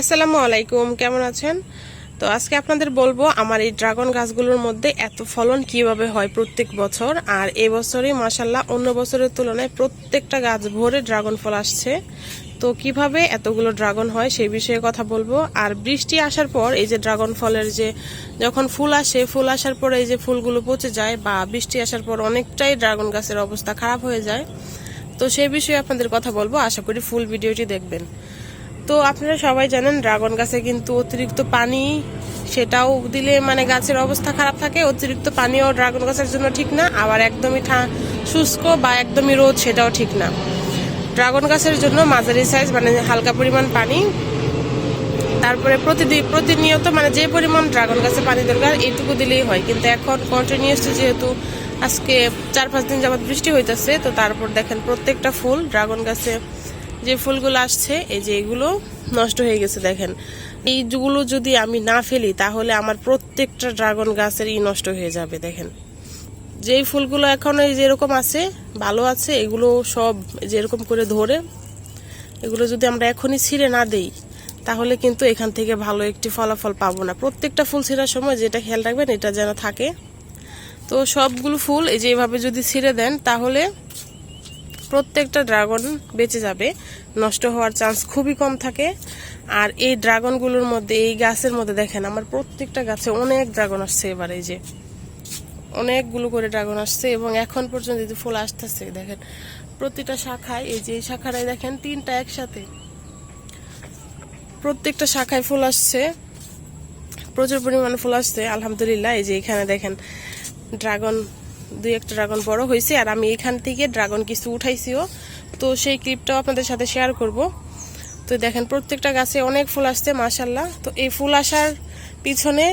আসসালামু আলাইকুম, কেমন আছেন? তো আজকে আপনাদের বলব, আমার এই ড্রাগন গাছগুলোর মধ্যে এত ফলন কীভাবে হয় প্রত্যেক বছর? আর এবছরই মাসাল্লাহ অন্য বছরের তুলনায় প্রত্যেকটা গাছ ভরে ড্রাগন ফল আসছে। তো কীভাবে এতগুলো ড্রাগন হয় সেই বিষয়ে কথা বলব। আর বৃষ্টি আসার পর এই যে ড্রাগন ফলের যে, যখন ফুল আসে, ফুল আসার পর এই যে ফুলগুলো পচে যায় বা বৃষ্টি আসার পর অনেকটাই ড্রাগন গাছের অবস্থা খারাপ হয়ে যায়। তো সেই বিষয়ে আপনাদের কথা বলব। আশা করি ফুল ভিডিওটি দেখবেন। তো আপনারা সবাই জানেন, ড্রাগন গাছে কিন্তু অতিরিক্ত পানি, সেটাও দিলে মানে গাছের অবস্থা খারাপ থাকে। অতিরিক্ত পানিও ড্রাগন গাছের জন্য ঠিক না, আবার একদমই ঠা- শুষ্ক বা একদমই রোদ, সেটাও ঠিক না। ড্রাগন গাছের জন্য মাঝারি সাইজ মানে হালকা পরিমাণ পানি। তারপরে প্রতিদিন প্রতিনিয়ত মানে যে পরিমাণ ড্রাগন গাছে পানি দরকার এইটুকু দিলেই হয়। কিন্তু এখন কন্টিনিউয়াস যেহেতু আজকে চার পাঁচ দিন যাবত বৃষ্টি হইতেছে, তো তারপর দেখেন প্রত্যেকটা ফুল ড্রাগন গাছে যে ফুলগুলো আসছে, এই যে এগুলো নষ্ট হয়ে গেছে দেখেন। এইগুলো যদি আমি না ফেলি, তাহলে আমার প্রত্যেকটা ড্রাগন গাছেরই নষ্ট হয়ে যাবে, দেখেন। যেই ফুলগুলো এখন এই যেরকম আছে, ভালো আছে, এগুলো সব যেরকম করে ধরে, এগুলো যদি আমরা এখনই ছিঁড়ে না দেই, তাহলে কিন্তু এখান থেকে ভালো একটি ফলাফল পাবো না। প্রত্যেকটা ফুল ছিঁড়ার সময় যেটা খেয়াল রাখবেন, এটা যেন থাকে। তো সবগুলো ফুল এই যে এভাবে যদি ছিঁড়ে দেন, তাহলে প্রত্যেকটা ড্রাগন বেঁচে যাবে। নষ্ট হওয়ার চান্স খুবই কম থাকে। আর এই ড্রাগনগুলোর মধ্যে, এই গাছের মধ্যে দেখেন, আমার প্রত্যেকটা গাছে অনেক ড্রাগন আসছে এবার এই যে। অনেকগুলো করে ড্রাগন আসছে এবং এখন পর্যন্ত এই যে ফুল আসতেছে, দেখেন। প্রতিটা শাখায়, এই যে শাখাটায় দেখেন, তিনটা একসাথে। প্রত্যেকটা শাখায় ফুল আসছে। প্রচুর পরিমাণে ফুল আসছে, আলহামদুলিল্লাহ। এই যে এখানে দেখেন ড্রাগন দুই একটা ড্রাগন বড় হয়েছে, আর আমি এখান থেকে ড্রাগন কিছু উঠাইছিও। তো সেই ক্লিপটাও আপনাদের সাথে শেয়ার করব। তো দেখেন, প্রত্যেকটা গাছে অনেক ফুল আসছে মাশাল্লাহ তো এই ফুল আসার পিছনে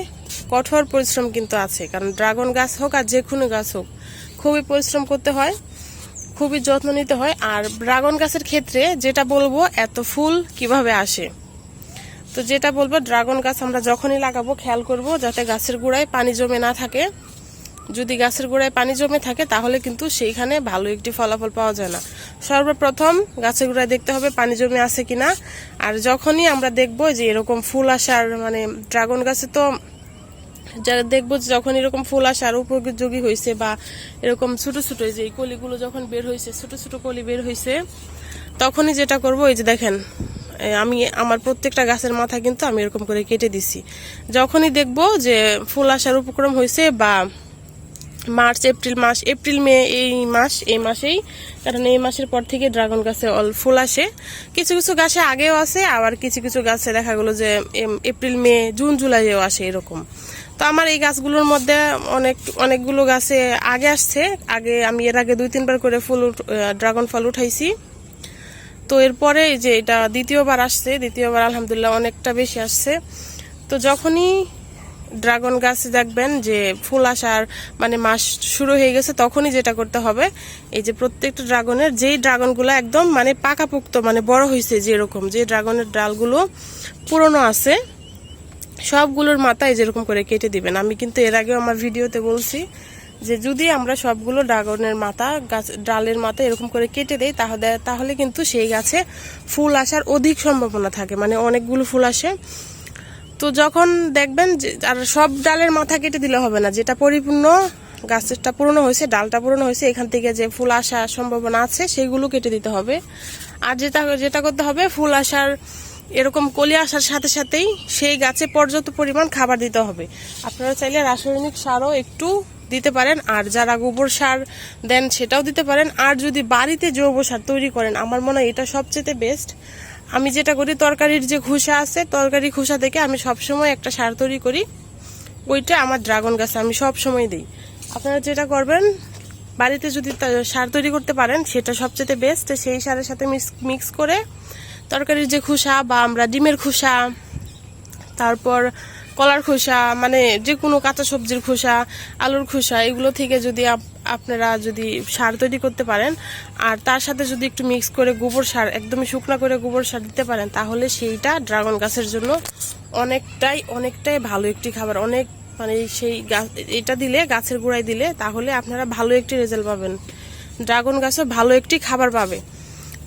কঠোর পরিশ্রম কিন্তু আছে, কারণ ড্রাগন গাছ হোক আর যে কোনো গাছ হোক, খুবই পরিশ্রম করতে হয়, খুবই যত্ন নিতে হয়। আর ড্রাগন গাছের ক্ষেত্রে যেটা বলব, এত ফুল কীভাবে আসে? তো যেটা বলব, ড্রাগন গাছ আমরা যখনই লাগাবো, খেয়াল করব, যাতে গাছের গোড়ায় পানি জমে না থাকে। যদি গাছের গোড়ায় পানি জমে থাকে, তাহলে কিন্তু সেইখানে ভালো একটি ফলাফল পাওয়া যায় না। সর্বপ্রথম গাছের গোড়ায় দেখতে হবে পানি জমে আছে কিনা। আর যখনই আমরা দেখব যে এরকম ফুল আসার মানে ড্রাগন গাছে তো যারা দেখব যখন এরকম ফুল আসার উপযোগী হয়েছে বা এরকম ছোটো ছোটো যে এই কলিগুলো যখন বের হয়েছে ছোটো ছোটো কলি বের হয়েছে তখনই যেটা করব এই যে দেখেন আমি আমার প্রত্যেকটা গাছের মাথা কিন্তু আমি এরকম করে কেটে দিছি। যখনই দেখব যে ফুল আসার উপক্রম হয়েছে বা মার্চ, এপ্রিল মাস, এপ্রিল, মে এই মাস, এই মাসেই, কারণ এই মাসের পর থেকে ড্রাগন গাছে অল ফুল আসে। কিছু কিছু গাছে আগেও আসে আবার কিছু কিছু গাছে দেখা গেলো যে এপ্রিল, মে, জুন, জুলাইয়েও আসে এরকম। তো আমার এই গাছগুলোর মধ্যে অনেক, অনেকগুলো গাছে আগে আসছে। আগে আমি এর আগে দুই, তিনবার করে ফুল ড্রাগন ফল উঠাইছি। তো এরপরে যে এটা দ্বিতীয়বার আসছে, দ্বিতীয়বার আলহামদুলিল্লাহ অনেকটা বেশি আসছে। তো যখনই ড্রাগন গাছ দেখবেন যে ফুল আসার মানে মাস শুরু হয়ে গেছে, তখনই যেটা করতে হবে, এই যে প্রত্যেকটা ড্রাগনের, যেই ড্রাগনগুলো একদম মানে পাকাপুক্ত মানে বড় হয়েছে যেরকম, যে ড্রাগনের ডালগুলো পুরনো আছে, সবগুলোর মাথায় যেরকম করে কেটে দিবেন। আমি কিন্তু এর আগেও আমার ভিডিওতে বলছি যে যদি আমরা সবগুলো ড্রাগনের মাথা, গাছ, ডালের মাথা এরকম করে কেটে দেই, তাহলে তাহলে কিন্তু সেই গাছে ফুল আসার অধিক সম্ভাবনা থাকে। মানে অনেকগুলো ফুল আসে তো যখন দেখবেন আর সব ডালের মাথা কেটে দিলে হবে না, যেটা পরিপূর্ণ গাছেরটা পুরনো হয়েছে, ডালটা পুরনো হয়েছে, এখান থেকে যে ফুল আসার সম্ভাবনা আছে সেগুলো কেটে দিতে হবে। আর যেটা যেটা করতে হবে, ফুল আসার, এরকম কলি আসার সাথে সাথেই সেই গাছে পর্যাপ্ত পরিমাণ খাবার দিতে হবে। আপনারা চাইলে রাসায়নিক সারও একটু দিতে পারেন, আর যারা গোবর সার দেন সেটাও দিতে পারেন, আর যদি বাড়িতে জৈব সার তৈরি করেন, আমার মনে হয় এটা সবচেয়ে বেস্ট আমি যেটা করি, তরকারির যে খোসা আছে, তরকারি খোসা থেকে আমি সবসময় একটা সার তৈরি করি। ওইটা আমার ড্রাগন গাছে আমি সব সময় দিই। আপনারা যেটা করবেন, বাড়িতে যদি সার তৈরি করতে পারেন, সেটা সবচেয়ে বেস্ট সেই সারের সাথে মিক্স করে তরকারির যে খোসা বা আমরা ডিমের খোসা, তারপর কলার খোসা মানে যে কোনো কাঁচা সবজির খোসা, আলুর খোসা, এগুলো থেকে যদি আপ- আপনারা যদি সার তৈরি করতে পারেন, আর তার সাথে যদি একটু মিক্স করে গোবর সার, একদমই শুকনো করে গোবর সার দিতে পারেন, তাহলে সেইটা ড্রাগন গাছের জন্য অনেকটাই অনেকটাই ভালো একটি খাবার। অনেক মানে সেই গাছ এটা দিলে, গাছের গোড়ায় দিলে, তাহলে আপনারা ভালো একটি রেজাল্ট পাবেন। ড্রাগন গাছও ভালো একটি খাবার পাবে।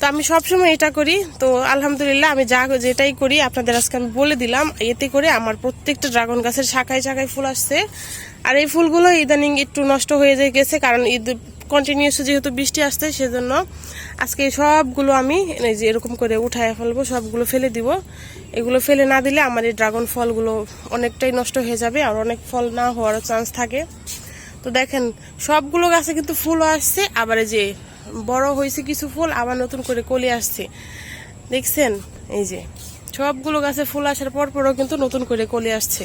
তো আমি সবসময় এটা করি। তো আলহামদুলিল্লাহ আমি যা যেটাই করি, আপনাদের আজকে আমি বলে দিলাম, এতে করে আমার প্রত্যেকটা ড্রাগন গাছের শাখায় শাখায় ফুল আসছে। আর এই ফুলগুলো ইদানিং একটু নষ্ট হয়ে গেছে, কারণ ঈদ কন্টিনিউস যেহেতু বৃষ্টি আসছে, সেজন্য আজকে সবগুলো আমি এই যে এরকম করে উঠায় ফেলব, সবগুলো ফেলে দিব। এগুলো ফেলে না দিলে আমার এই ড্রাগন ফলগুলো অনেকটাই নষ্ট হয়ে যাবে, আর অনেক ফল না হওয়ারও চান্স থাকে। তো দেখেন, সবগুলো গাছে কিন্তু ফুলও আসছে, আবার যে বড় হয়েছে কিছু ফুল, আবার নতুন করে কলি আসছে। দেখছেন? এই যে, সবগুলো গাছে ফুল আসার পর পরও কিন্তু নতুন করে কলি আসছে।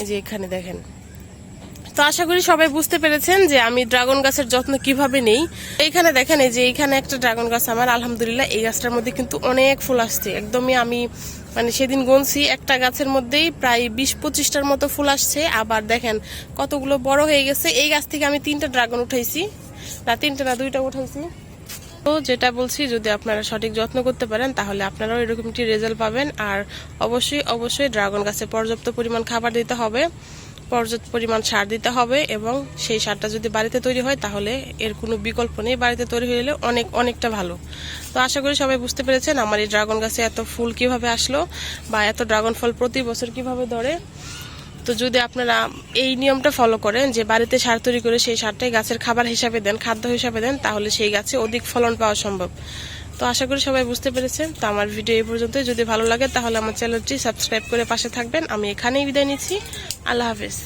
এই যে এখানে দেখেন। তো আশা করি সবাই বুঝতে পেরেছেন যে আমি ড্রাগন গাছের যত্ন কীভাবে নেই। এইখানে দেখেন, এই যে এইখানে একটা ড্রাগন গাছ আমার, আলহামদুলিল্লাহ এই গাছটার মধ্যে কিন্তু অনেক ফুল আসছে। একদমই আমি মানে সেদিন গুনছি, একটা গাছের মধ্যেই প্রায় বিশ পঁচিশটার মতো ফুল আসছে। আবার দেখেন, কতগুলো বড় হয়ে গেছে। এই গাছ থেকে আমি তিনটা ড্রাগন উঠাইছি। না, তিনটা না, দুইটা উঠাইছি তো যেটা বলছি, যদি আপনারা সঠিক যত্ন করতে পারেন, তাহলে আপনারাও এরকম একটি রেজাল্ট পাবেন। আর অবশ্যই অবশ্যই ড্রাগন গাছে পর্যাপ্ত পরিমাণ খাবার দিতে হবে, পর্যাপ্ত পরিমাণ সার দিতে হবে, এবং সেই সারটা যদি বাড়িতে তৈরি হয়, তাহলে এর কোনো বিকল্প নেই। বাড়িতে তৈরি হলে অনেক, অনেকটা ভালো। তো আশা করি সবাই বুঝতে পেরেছেন আমার এই ড্রাগন গাছে এত ফুল কীভাবে আসলো, বা এত ড্রাগন ফল প্রতি বছর কীভাবে ধরে। তো যদি আপনারা এই নিয়মটা ফলো করেন, যে বাড়িতে সার তৈরি করে সেই সারটাই গাছের খাবার হিসাবে দেন, খাদ্য হিসাবে দেন, তাহলে সেই গাছে অধিক ফলন পাওয়া সম্ভব। তো আশা করি সবাই বুঝতে পেরেছেন। তো আমার ভিডিও এই পর্যন্ত যদি ভালো লাগে, তাহলে আমার চ্যানেলটি সাবস্ক্রাইব করে পাশে থাকবেন। আমি এখানেই বিদায় নিচ্ছি। আল্লাহ হাফেজ।